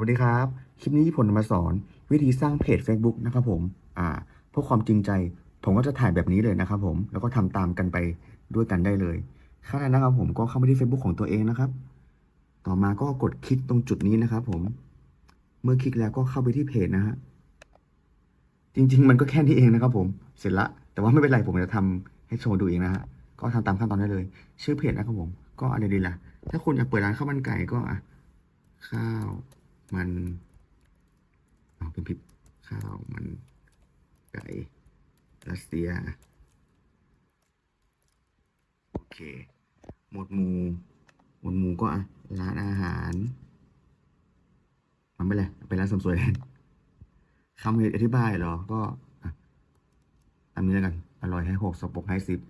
วัสดีครับ คลิปนี้ผมจะมาสอนวิธีสร้างเพจ Facebook นะครับผมอ่าเพื่อความจริงใจ ผมก็จะถ่ายแบบนี้เลยนะครับผม แล้วก็ทำตามกันไปด้วยกันได้เลยขั้นแรกนะครับผมก็เข้าไปที่ Facebook ของตัวเองนะครับ ต่อมาก็กดคลิกตรงจุดนี้นะครับผม เมื่อคลิกแล้วก็เข้าไปที่เพจนะฮะ จริง ๆ มันก็แค่นี้เองนะครับผม เสร็จละ แต่ว่าไม่เป็นไรผมจะทำให้โชว์ดูเองนะฮะ ก็ทำตามขั้นตอนได้เลย ชื่อเพจนะครับผม ก็อะไรดีล่ะ ถ้าคุณอยากเปิดร้านข้าวมันไก่ก็อะข้าว มันเอาเป็นผิดข้าวมันไก่รัสเซีย โอเค หมวดหมู่หมวดหมู่ก็อะร้านอาหารมันไม่เลยเป็นร้านเสริมสวยแทนคำเหตุอธิบายเหรอ ก็อะตามนี้แล้วกัน อร่อยให้หกสปกให้สิบ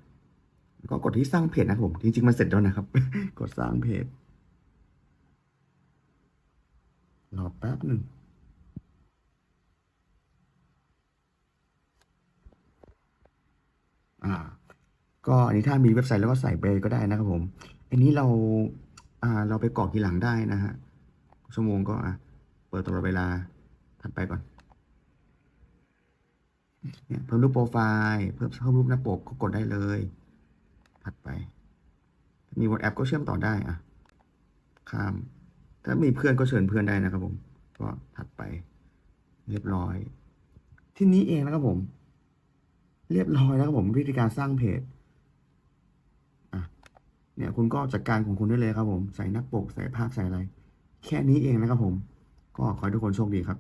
แล้วก็กดที่สร้างเพจนะผม จริงๆ มันเสร็จแล้วนะครับ กดสร้างเพจ รอ แป๊บหนึ่งอ่า ก็อันนี้ถ้ามีเว็บไซต์แล้วก็ใส่ไปก็ได้นะครับผม อันนี้เราอ่าเราไปกรอกทีหลังได้นะฮะชั่วโมงก็อะเปิดตลอดเวลาถัดไปก่อนเนี่ยเพิ่มรูปโปรไฟล์เพิ่มเพิ่มรูปหน้าปกก็กดได้เลย ถัดไป มี WhatsApp ก็เชื่อมต่อได้อะ ข้าม ถ้ามีเพื่อนก็เชิญเพื่อนได้นะครับผม ก็ถัดไป เรียบร้อย ที่นี้เองนะครับผม เรียบร้อยแล้วครับผมวิธีการสร้างเพจอะเนี่ยคุณก็จัดการของคุณได้เลยครับผม ใส่หน้าปก ใส่ภาพใส่อะไร แค่นี้เองนะครับผม ก็ขอให้ทุกคนโชคดีครับ